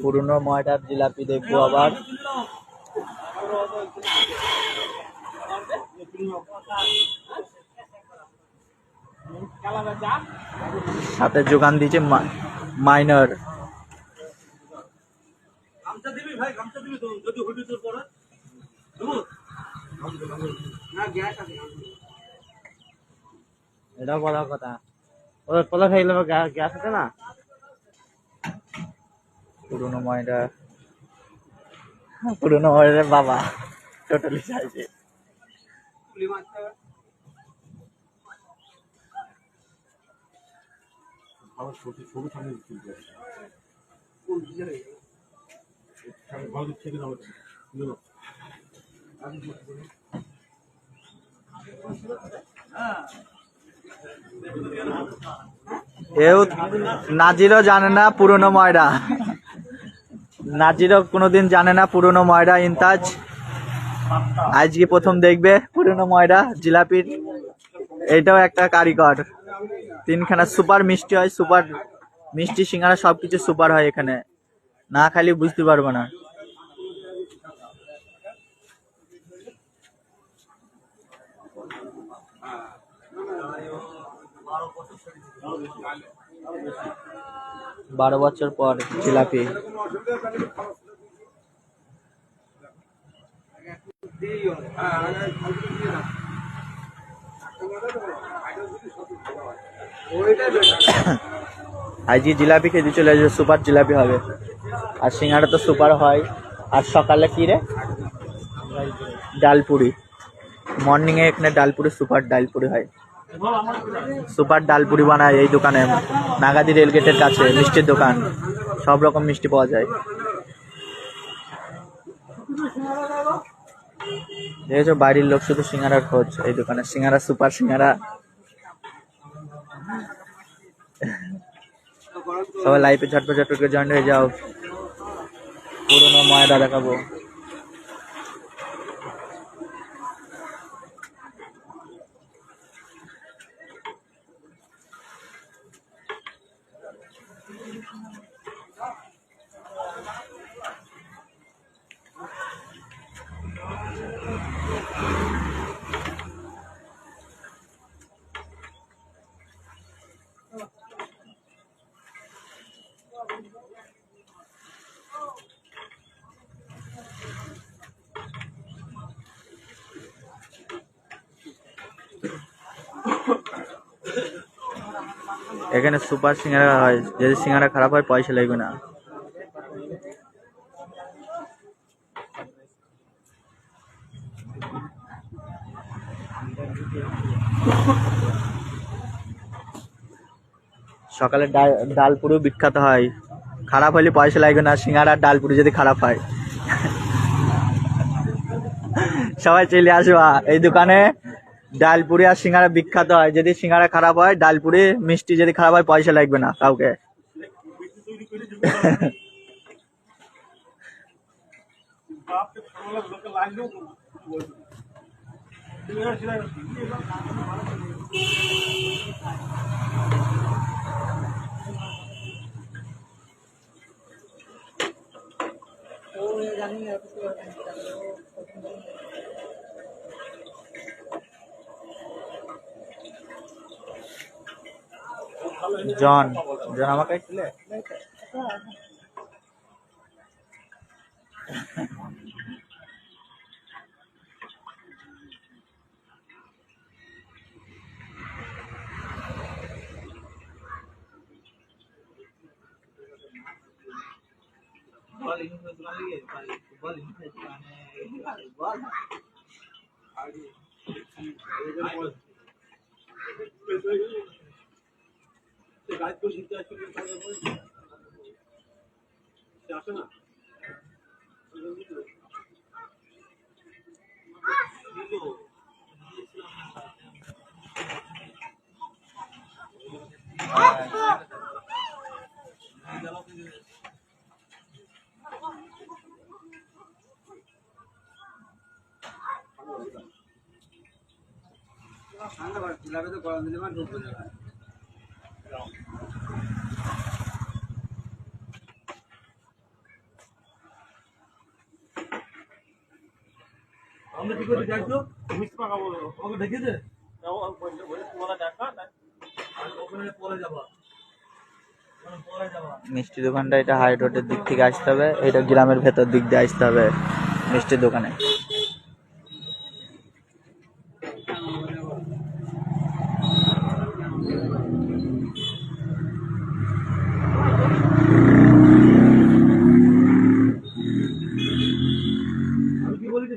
পুরনো ময়দার জিলাপি দেখব আবার। সাথে যোগান দিয়েছে মাইনার। এটা বড় কথা। ওদের কলা খাইলে গ্যাস আছে না? পুরনো ময়দা পুরনো ময়দার বাবা। টোটালি চাইছে এও নাজিরও জানে না পুরনো ময়দা নাজিরও কোনোদিন জানে না পুরনো ময়দা ইন্তাজ। আজকে প্রথম দেখবে পুরনো ময়দা জিলাপির। এটাও একটা কারিগর। তিনখানা সুপার মিষ্টি হয়, সুপার মিষ্টি সিঙ্গারা সবকিছু সুপার হয় এখানে। না খালি বুঝতে পারব না। পর জিলাপি দিয়ে দাও। ওইটাই better। আজকে জিলাপি খেতে চলে আসবে, সুপার জিলাপি হবে আর সিঙ্গারা তো সুপার হয় আর সকালে কি রে ডালপুরি মর্নিং এ এখানে ডালপুরি, সুপার ডালপুরি হয় সুপার ডাল ডালপুরি বানায় এই দোকানে। নাগাদি রেল গেটের কাছে, মিষ্টির দোকান। সব রকম মিষ্টি পাওয়া যায়। দেখেছ বাড়ির লোক শুধু সিঙ্গারার খোঁজ, এই দোকানে সিঙ্গারা, সুপার সিঙ্গারা। সবাই লাইফে ঝটপট ঝটপট করে জয়েন হয়ে যাও। পুরোনো ময়দা দেখাবো এখানে সুপার সিঙ্গারা হয়, যদি সিঙ্গারা খারাপ হয় পয়সা লাগবে না। সকালে ডাল পুরো বিখ্যাত হয়। খারাপ হলে পয়সা লাগবে না, সিঙ্গারা আর ডাল পুরি যদি খারাপ হয়। সবাই চলে আসবা এই দোকানে। ডালপুরি আর সিঙ্গারা বিখ্যাত হয়। যদি সিঙ্গারা খারাপ হয়, ডালপুরি মিষ্টি যদি খারাপ হয়, পয়সা লাগবে না কাউকে। বাপকে সকালে লোকে লাইন দেবো তো বলছি তুমি এবার সেটা জন জন আমাকে ছিলে বল ইনি ঠান্ডা জিলাপি তো গরম দিলে মানে ঢুকবে না আমরা কি করতে চাইছো মিস পাকা বলো ওকে দেখিয়েছে ও বললে বলে তোমার দেখা মিষ্টি দোকানটা এটা হাই রোডের দিক থেকে আসতে হবে এটা গ্রামের ভেতর দিক দিয়ে আসতে হবে মিষ্টির দোকানে আমি কি বলি শুনতে পেয়েছ ওই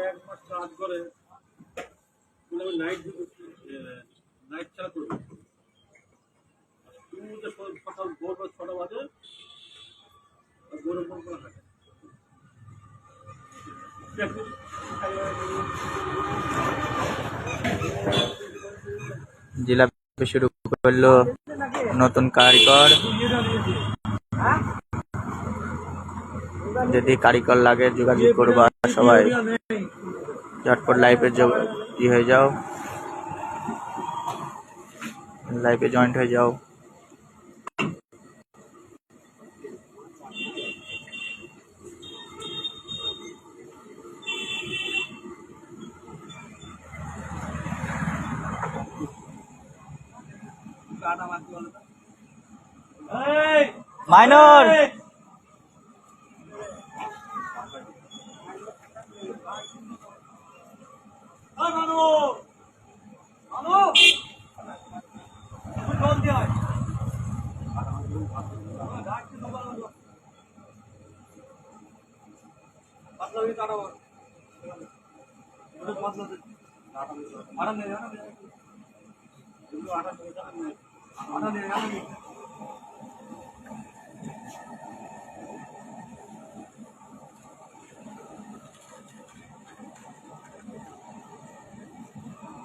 এক মাস কাজ করে নাইট নাইট ছাড়া করব সকাল ভোর বা ছটা বাজে গরম ফোন করে থাকে জিলাপি শুরু করল নতুন কারিগর। যদি কারিগর লাগে, যোগাযোগ করব সবাই। ঝটপট লাইফে ই হয়ে যাও। লাইফে জয়েন্ট হয়ে যাও এই মাইনর ওই মানু মানু তুই জল দিয়ে আয় আমার ডাকছে সকাল হলো। পাতলা হয়ে কাটা বল। ওটা পাতলা দে। আটা নে, নে। নে, নে। নে, নে।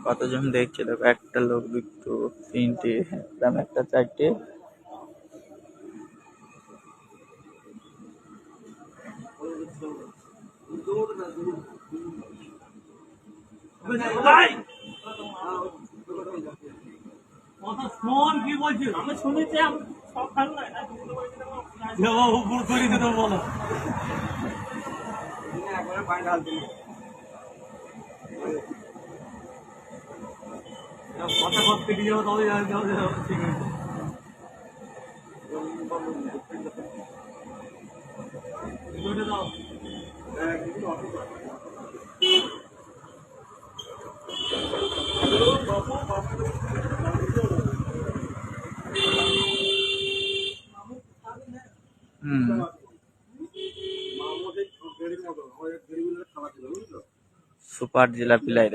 কতজন দেখছে দেখো একটা লোক দুটো তিনটে এরকম একটা চারটে ভাই! কথা শোন কি বলছিস? আমি শুনেছি করে দিতে বলো। কথা ঠিক আছে। দুটো দাও হুম মামুদের দেরির মতো আমাদের দেরিগুলো খাওয়া ছিল বুঝলো সুপার জিলাপি লাইরে একদম ভাত খাই আর এক ঠাকুর পানি খাই আমার মামু কাজ ওই এটা লাগে টাকাটা মোটা জেলা পিলাই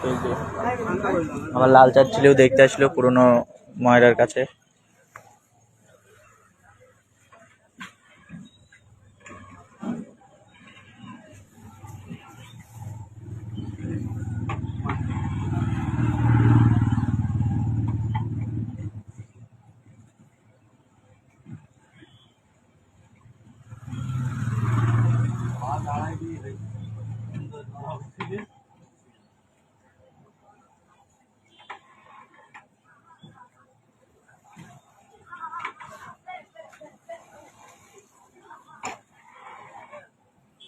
পেজে আমার লাল চাঁদ ছেলেও দেখতে আসলো পুরোনো ময়রার কাছে।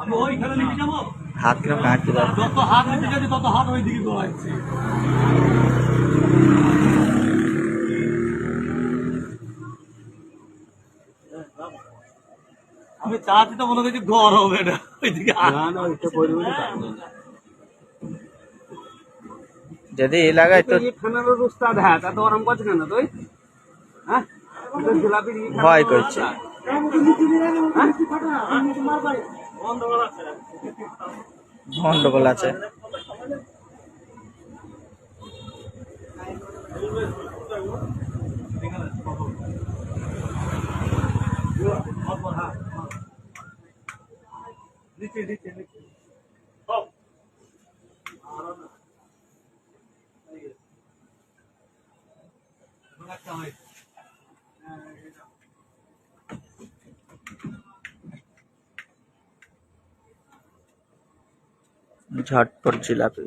আমি ওইখানে যাব হাত কিরম কাঁটতে যত হাত যাচ্ছি তত হাত ওই দিকে আমি চাচ্ছি তো মনে করছি ঘর হবে না যদি এই লাগায় তো খানার উস্তাদ হ্যাঁ তা তো আরাম করছে কেন তুই? ভয় করছে। গন্ডগোল আছে। নিচে নিচে নিচে। ঝটপট জিলাপি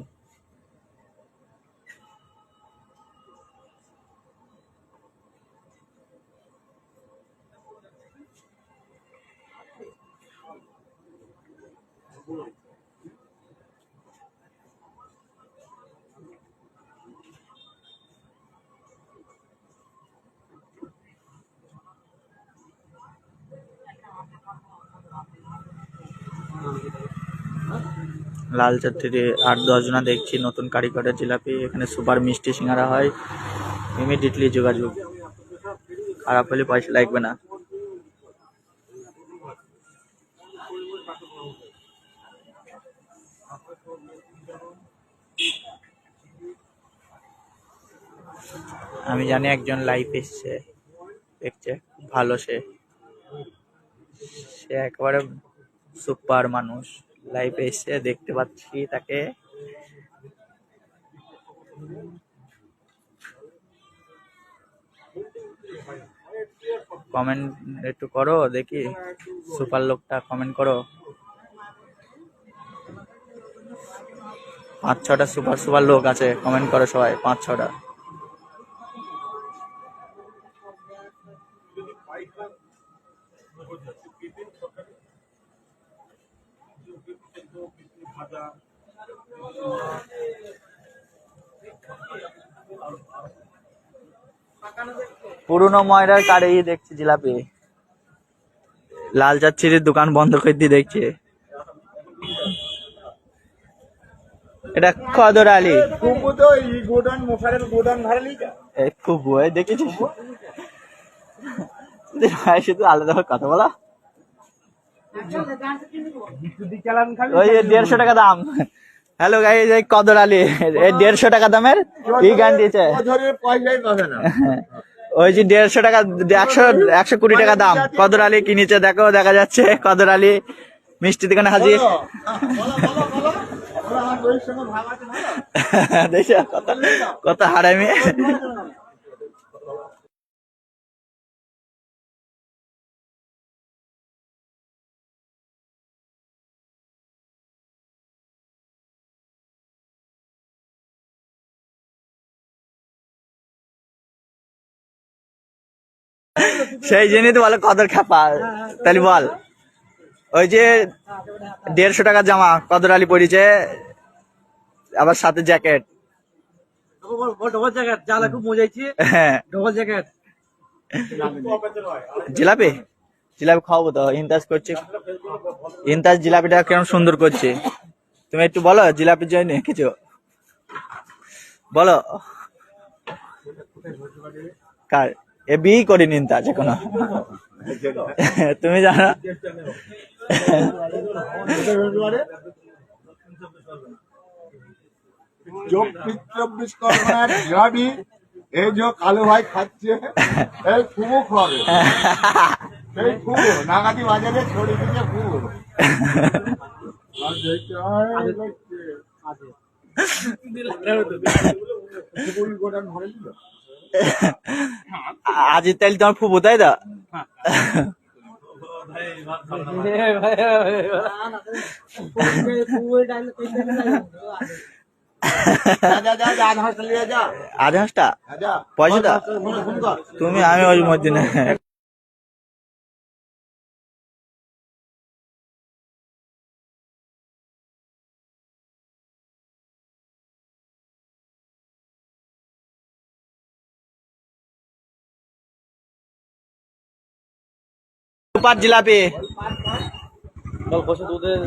লাল চাত্তিরে আট, দশ জনা দেখছি নতুন কারিগরের জিলাপি, এখানে সুপার মিষ্টি সিঙ্গারা হয়। ইমিডিয়েটলি যোগাযোগ। খারাপ হলে পয়সা লাগবে না। আমি জানি একজন লাইফ এসছে, দেখছে, ভালো সে। সে একেবারে সুপার মানুষ। লাইফে এসে দেখতে পাচ্ছি তাকে। কমেন্ট একটু করো, দেখি। সুপার লোকটা কমেন্ট করো। পাঁচ ছটা সুপার সুপার লোক আছে কমেন্ট করো সবাই, পাঁচ ছটা। পুরনো ময়রার কারেই দেখছি জিলাপি। লাল চাচ্ছির দোকান বন্ধ করে দিয়ে দেখছি। এটা কদর আলী। কুমু তো এই গোডান মশারের গোডান ধারে লিখা এই খুব বই দেখেছিস? ভাই শুধু আলাদা কথা বলা? খাবি ওই দেড়শো টাকা দাম। হ্যালো গাইজ এই কদর আলী এই দেড়শো টাকা দামের ই গান দিয়েছে ওই যে দেড়শো টাকা একশো একশো কুড়ি টাকা দাম কদর আলী কিনেছে দেখো দেখা যাচ্ছে কদর আলী মিষ্টি দোকানে হাজির বলো, বলো, সেই জন্যই তো বলে কদর খাপা। তাহলে বল, ওই যে দেড়শো টাকা জামা, কদর আলী পরিছে, আবার সাথে জ্যাকেট। জ্যাকেট খুব হ্যাঁ। জিলাপি? জিলাপি তো করছে। জিলাপিটা কেমন সুন্দর করছে। তুমি একটু বলো, জিলাপির কিছু। বলো। কার? এ বিয়ে করিনি ইন্তাজ এখনও তুমি জানো? চব্বিশ চব্বিশ এই যে কালো ভাই খাচ্ছে এই খুবও খাবে। সেই খুবো নাগাদি বাজারে ছড়ি দিচ্ছে খুবো। আর দেখতে হয়। আজ তাইলে তোমার ফুবু তাই তো? আধাটা ভাত খাবে না যা যা। যা যা আধ হাঁসটা হ্যাঁ, তুমি আমি ওই মধ্যে চল বসে দুধের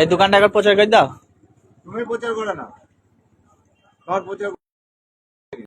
এই দোকানটা একবার প্রচার করে দাও। প্রচার করে না। তোমার প্রচার